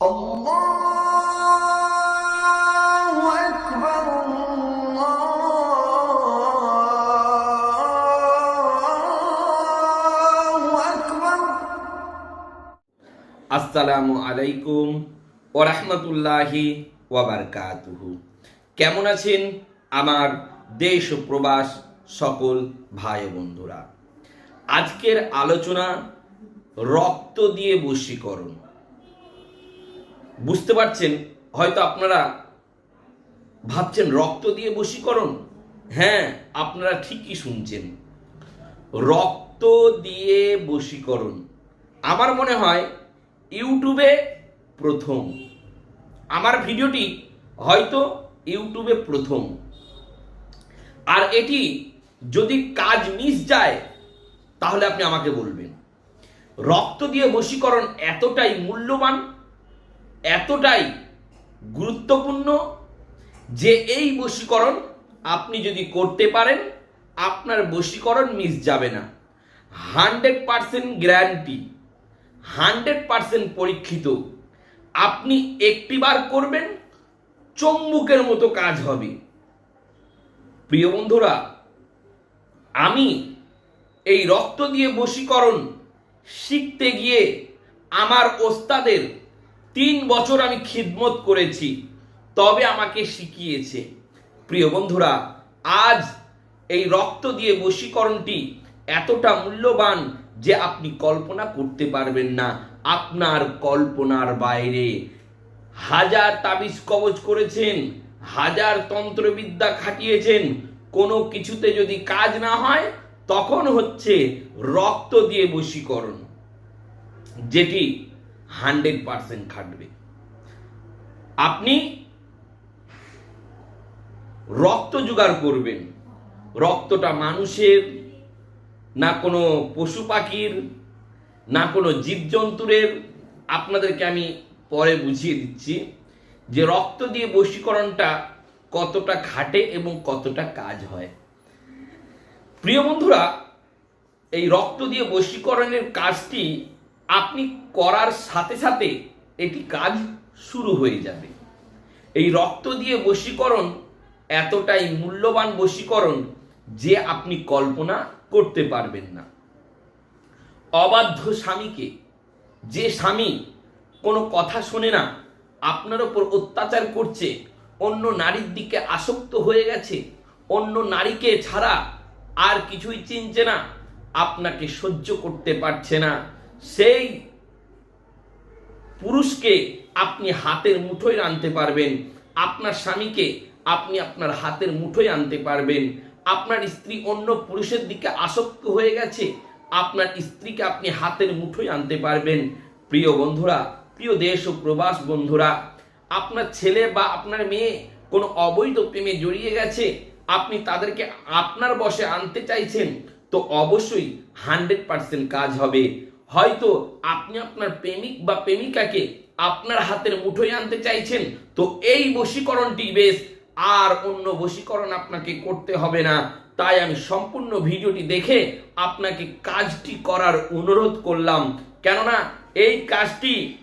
আসসালামু আলাইকুম ওরহমতুল্লাহি ওয়াবারকাতুহু কেমন আছেন আমার দেশ ও প্রবাস সকল ভাই বন্ধুরা? আজকের আলোচনা রক্ত দিয়ে বশীকরণ। বুঝতে পারছেন? হয়তো আপনারা ভাবছেন রক্ত দিয়ে বশীকরণ? হ্যাঁ আপনারা ঠিকই শুনছেন। রক্ত দিয়ে বশীকরণ। আমার মনে হয় ইউটিউবে প্রথম। আমার ভিডিওটি হয়তো ইউটিউবে প্রথম। আর এটি যদি কাজ মিস যায়, তাহলে আপনি আমাকে বলবেন। রক্ত দিয়ে বশীকরণ এতটাই মূল্যবান এতটাই গুরুত্বপূর্ণ যে এই বশীকরণ আপনি যদি করতে পারেন, আপনার বশীকরণ মিস যাবে না। Hundred percent guarantee, hundred percent পরীক্ষিত। আপনি একটিবার করবেন, চম্বুকের মতো কাজ হবে। প্রিয় বন্ধুরা, আমি এই রক্ত দিয়ে বশীকরণ শিখতে গিয়ে আমার ওস্তাদের তিন বছর আমি খিদমত করেছি, তবে আমাকে শিখিয়েছে। প্রিয় বন্ধুরা, আজ এই রক্ত দিয়ে বশীকরণটি এতটা মূল্যবান যে আপনি কল্পনা করতে পারবেন না। আপনার কল্পনার বাইরে হাজার তাবিজ কবজ করেছেন, হাজার তন্ত্রবিদ্যা খাটিয়েছেন, কোনো কিছুতে যদি কাজ না হয়, তখন হচ্ছে রক্ত দিয়ে বশীকরণ। যেটি হান্ড্রেড পার্সেন্ট খাটবে। আপনি রক্ত জোগাড় করবেন। রক্তটা মানুষের, না কোনো পশু পাখির, না কোনো জীবজন্তুরের, আপনাদেরকে আমি পরে বুঝিয়ে দিচ্ছি যে রক্ত দিয়ে বশীকরণটা কতটা খাটে এবং কতটা কাজ হয়। প্রিয় বন্ধুরা, এই রক্ত দিয়ে বশীকরণের কাজটি আপনি করার সাথে সাথে এটি কাজ শুরু হয়ে যাবে। এই রক্ত দিয়ে বশীকরণ এতটাই মূল্যবান বশীকরণ যে আপনি কল্পনা করতে পারবেন না। অবাধ্য স্বামীকে, যে স্বামী কোনো কথা শোনে না, আপনার ওপর অত্যাচার করছে, অন্য নারীর দিকে আসক্ত হয়ে গেছে, অন্য নারীকে ছাড়া আর কিছুই চিনছে না, আপনাকে সহ্য করতে পারছে না। সেই পুরুষকে আপনি হাতের মুঠোয় আনতে পারবেন। আপনার স্বামীকে আপনি আপনার হাতের মুঠোয় আনতে পারবেন। আপনার স্ত্রী অন্য পুরুষের দিকে আসক্ত হয়ে গেছে। আপনার স্ত্রীকে আপনি হাতের মুঠোয় আনতে পারবেন। প্রিয় বন্ধুরা, প্রিয় দেশ ও প্রবাস বন্ধুরা, আপনার ছেলে বা আপনার মেয়ে কোনো অবৈধ প্রেমে জড়িয়ে গেছে। আপনি তাদেরকে আপনার বসে আনতে চাইছেন, তো অবশ্যই হান্ড্রেড পার্সেন্ট কাজ হবে। হয়তো আপনি আপনার প্রেমিক বা প্রেমিকাকে আপনার হাতের মুঠোয় আনতে চাইছেন, তো এই বশীকরণটি বেশ, আর অন্য বশীকরণ আপনাকে করতে হবে না। তাই আমি সম্পূর্ণ ভিডিওটি দেখে আপনাকে কাজটি করার অনুরোধ করলাম। কেননা এই কাজটি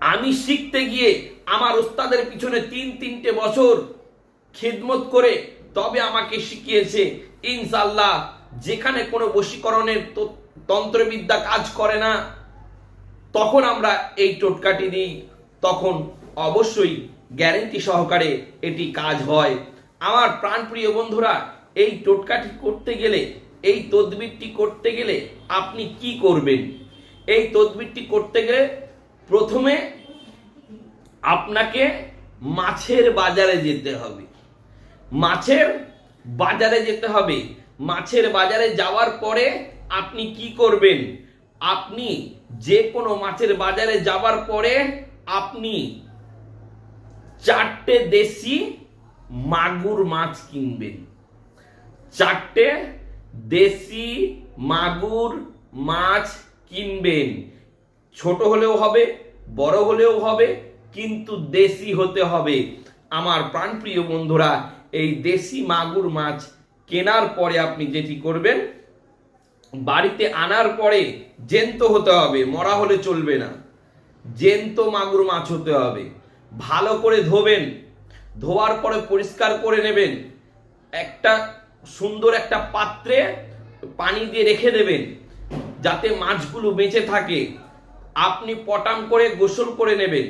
আমি শিখতে গিয়ে আমার ওস্তাদের পিছনে তিন তিনটে বছর খিদমত করে তবে আমাকে শিখিয়েছে ইনশাল্লাহ যেখানে কোনো বশীকরণের তো- তন্ত্রবিদ্যা কাজ করে না। তখন আমরা এই টোটকাটি দিই তখন অবশ্যই গ্যারেন্টি সহকারে এটি কাজ হয়। আমার প্রাণপ্রিয় বন্ধুরা, এই টোটকাটি করতে গেলে, এই তদবিরটি করতে গেলে আপনি কি করবেন? এই তদবিরটি করতে গেলে প্রথমে আপনাকে মাছের বাজারে যেতে হবে। মাছের বাজারে যেতে হবে। মাছের বাজারে যাওয়ার পরে আপনি কি করবেন? আপনি যে কোনো মাছের বাজারে যাওয়ার পরে আপনি চারটে দেশি মাগুর মাছ কিনবেন। চারটে দেশি মাগুর মাছ কিনবেন। ছোট হলেও হবে, বড় হলেও হবে, কিন্তু দেশি হতে হবে। আমার প্রাণপ্রিয় বন্ধুরা, এই দেশি মাগুর মাছ কেনার পরে আপনি যেটি করবেন বাড়িতে আনার পরে জেন্ত হতে হবে, মরা হলে চলবে না। জেন্ত মাগুর মাছ হতে হবে। ভালো করে ধোবেন, ধোয়ার পরে পরিষ্কার করে নেবেন। একটা সুন্দর একটা পাত্রে পানি দিয়ে রেখে দেবেন, যাতে মাছগুলো বেঁচে থাকে। আপনি পটাম করে গোসল করে নেবেন।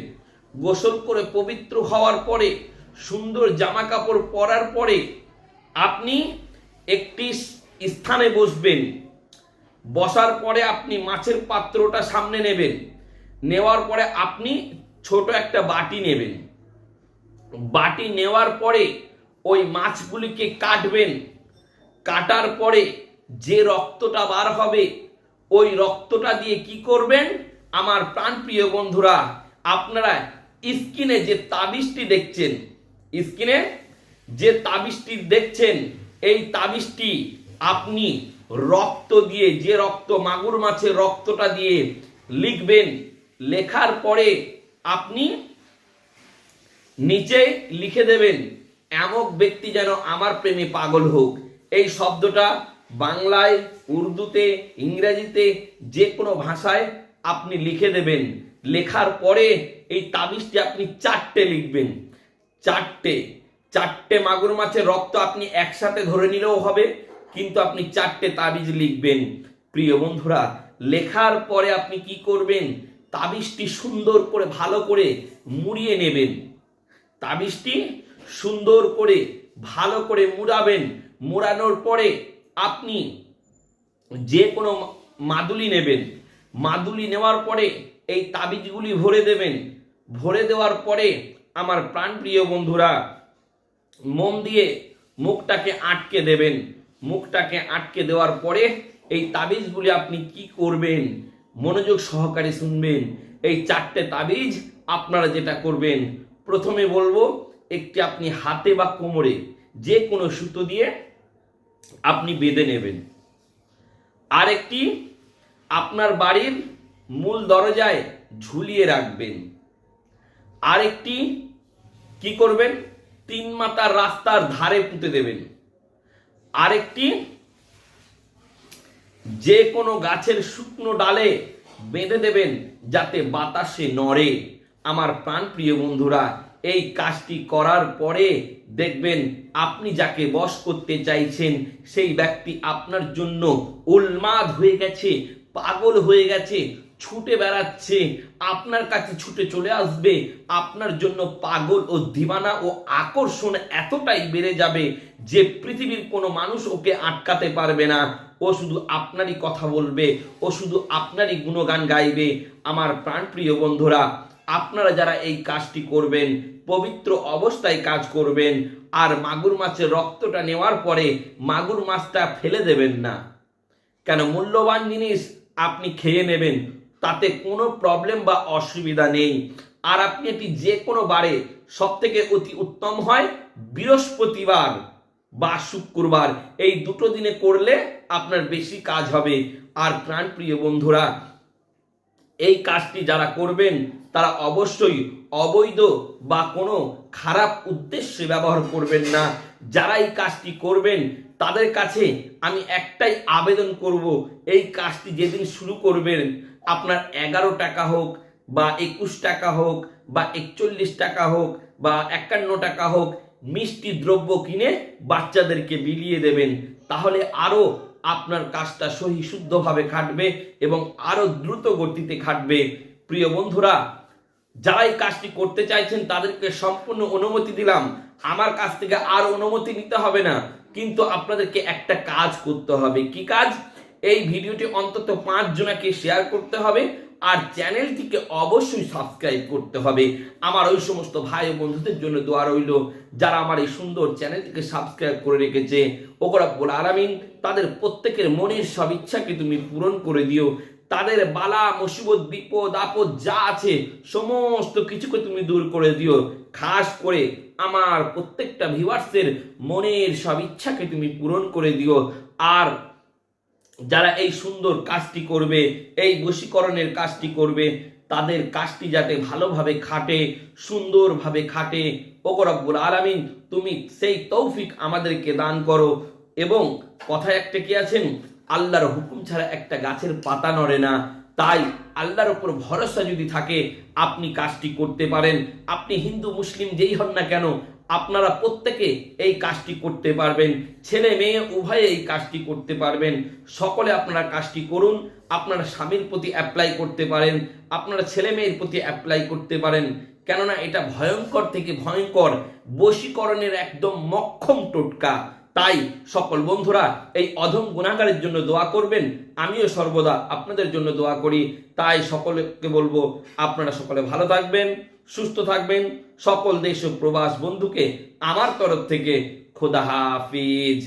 গোসল করে পবিত্র হওয়ার পরে, সুন্দর জামা কাপড় পরার পরে, আপনি একটি স্থানে বসবেন। বসার পরে আপনি মাছের পাত্রটা সামনে নেবেন। নেওয়ার পরে আপনি ছোট একটা বাটি নেবেন। বাটি নেওয়ার পরে ওই মাছগুলিকে কাটবেন। কাটার পরে যে রক্তটা বার হবে, ওই রক্তটা দিয়ে কি করবেন? আমার প্রাণপ্রিয় বন্ধুরা, আপনারা স্কিনে যে তাবিজটি দেখছেন, স্কিনে যে তাবিজটি দেখছেন, এই তাবিজটি আপনি রক্ত দিয়ে, যে রক্ত মাগুর মাছের রক্তটা দিয়ে লিখবেন, লেখার পরে আপনি নিচে লিখে দেবেন, এমক ব্যক্তি যেন আমার প্রেমে পাগল হোক। এই শব্দটা বাংলায়, উর্দুতে, ইংরেজিতে যে কোনো ভাষায় আপনি লিখে দেবেন। লেখার পরে এই তাবিজটি আপনি চারটে লিখবেন। চারটে চারটে মাগুর মাছের রক্ত আপনি একসাথে ধরে নিলেও হবে। কিন্তু আপনি চারটে তাবিজ লিখবেন। প্রিয় বন্ধুরা, লেখার পরে আপনি কি করবেন? তাবিজটি সুন্দর করে, ভালো করে মুড়িয়ে নেবেন। তাবিজটি সুন্দর করে, ভালো করে মুড়াবেন। মুড়ানোর পরে আপনি যে কোনো মাদুলি নেবেন। মাদুলি নেওয়ার পরে এই তাবিজগুলি ভরে দেবেন। ভরে দেওয়ার পরে আমার প্রাণপ্রিয় বন্ধুরা মোম দিয়ে মুখটাকে আটকে দেবেন। মুখটাকে আটকে দেওয়ার পরে এই তাবিজগুলি আপনি কি করবেন? মনোযোগ সহকারে শুনবেন। এই চারটে তাবিজ আপনারা যেটা করবেন, প্রথমে বলব, একটি আপনি হাতে বা কোমরে যে কোনো সুতো দিয়ে আপনি বেঁধে নেবেন। আরেকটি, আপনার বাড়ির মূল দরজায় ঝুলিয়ে রাখবেন। আরেকটি কি করবেন? তিন মাতার রাস্তার ধারে পুঁতে দেবেন। আরেকটি, যে কোনো গাছের শুকনো ডালে বেঁধে দেবেন যাতে বাতাসে নড়ে। আমার প্রাণ প্রিয় বন্ধুরা, এই কাজটি করার পরে দেখবেন আপনি যাকে বশ করতে চাইছেন, সেই ব্যক্তি আপনার জন্য উন্মাদ হয়ে গেছে, পাগল হয়ে গেছে। ছুটে বেড়াচ্ছে, আপনার কাছে ছুটে চলে আসবে, আপনার জন্য পাগল ও দিবানা ও আকর্ষণ এতটাই বেড়ে যাবে যে পৃথিবীর কোনো মানুষ ওকে আটকাতে পারবে না। ও শুধু আপনারই কথা বলবে, ও শুধু আপনারই গুণগান গাইবে। আমার প্রাণপ্রিয় বন্ধুরা, আপনারা যারা এই কাজটি করবেন, পবিত্র অবস্থায় কাজ করবেন, আর মাগুর মাছের রক্তটা নেওয়ার পরে মাগুর মাছটা ফেলে দেবেন না। কেন, মূল্যবান জিনিস আপনি খেয়ে নেবেন তাতে কোনো প্রবলেম বা অসুবিধা নেই। আর আপনি এটি যে কোনো বারে সব থেকে অতি উত্তম হয় বৃহস্পতিবার বা শুক্রবার। এই দুটো দিনে করলে আপনার বেশি কাজ হবে। আর প্রাণপ্রিয় বন্ধুরা, এই কাজটি যারা করবেন, তারা অবশ্যই অবৈধ বা কোনো খারাপ উদ্দেশ্যে ব্যবহার করবেন না। যারা এই কাজটি করবেন তাদের কাছে আমি একটাই আবেদন করব, এই কাজটি যেদিন শুরু করবেন, আপনার এগারো টাকা হোক, বা একুশ টাকা হোক, বা একচল্লিশ টাকা হোক, বা একান্ন টাকা হোক, মিষ্টি দ্রব্য কিনে বাচ্চাদেরকে বিলিয়ে দেবেন। তাহলে আরও আপনার কাজটা সহি শুদ্ধভাবে খাটবে এবং আরও দ্রুত গতিতে খাটবে। প্রিয় বন্ধুরা, যারা এই কাজটি করতে চাইছেন, তাদেরকে সম্পূর্ণ অনুমতি দিলাম। আমার কাছ থেকে আর অনুমতি নিতে হবে না। কিন্তু আপনাদেরকে একটা কাজ করতে হবে। কি কাজ? এই ভিডিওটি অন্তত পাঁচ জনাকে শেয়ার করতে হবে আর চ্যানেলটিকে অবশ্যই সাবস্ক্রাইব করতে হবে। আমার ওই সমস্ত ভাই বন্ধুদের জন্য দোয়া রইল, যারা আমার এই সুন্দর চ্যানেলটিকে সাবস্ক্রাইব করে রেখেছে। ওকরাব্বুল আলামিন, তাদের প্রত্যেকের মনের সব ইচ্ছাকে তুমি পূরণ করে দিও। তাদের বালা, মুসিবত, বিপদ, আপদ যা আছে, সমস্ত কিছুকে তুমি দূর করে দিও। খাস করে আমার প্রত্যেকটা ভিউয়ার্সের মনের সব ইচ্ছাকে তুমি পূরণ করে দিও। আর যারা এই সুন্দর কাজটি করবে, এই বশীকরণের কাজটি করবে, তাদের কাজটি যাতে ভালোভাবে খাটে, সুন্দরভাবে খাটে। ওকরব্বুল আলামিন, তুমি সেই তৌফিক আমাদেরকে দান করো। এবং কথায় একটা কি আছেন? আল্লাহর হুকুম ছাড়া একটা গাছের পাতা নড়ে না। তাই আল্লাহর উপর ভরসা যদি থাকে, আপনি কাজটি করতে পারেন। আপনি হিন্দু, মুসলিম যেই হন না কেন, আপনারা প্রত্যেকে এই কাজটি করতে পারবেন। ছেলে মেয়ে উভয়ে এই কাজটি করতে পারবেন। সকলে আপনারা কাজটি করুন। আপনারা স্বামীর প্রতি অ্যাপ্লাই করতে পারেন। আপনারা ছেলে মেয়ের প্রতি অ্যাপ্লাই করতে পারেন। কেননা এটা ভয়ঙ্কর থেকে ভয়ঙ্কর। বশীকরণের একদম মক্ষম টোটকা। তাই সকল বন্ধুরা এই অধম গুণাগারের জন্য দোয়া করবেন। আমিও সর্বদা আপনাদের জন্য দোয়া করি। তাই সকলকে বলব, আপনারা সকলে ভালো থাকবেন, সুস্থ থাকবেন। সকল দেশ প্রবাস বন্ধুকে আমার তরফ থেকে খোদা হাফিজ।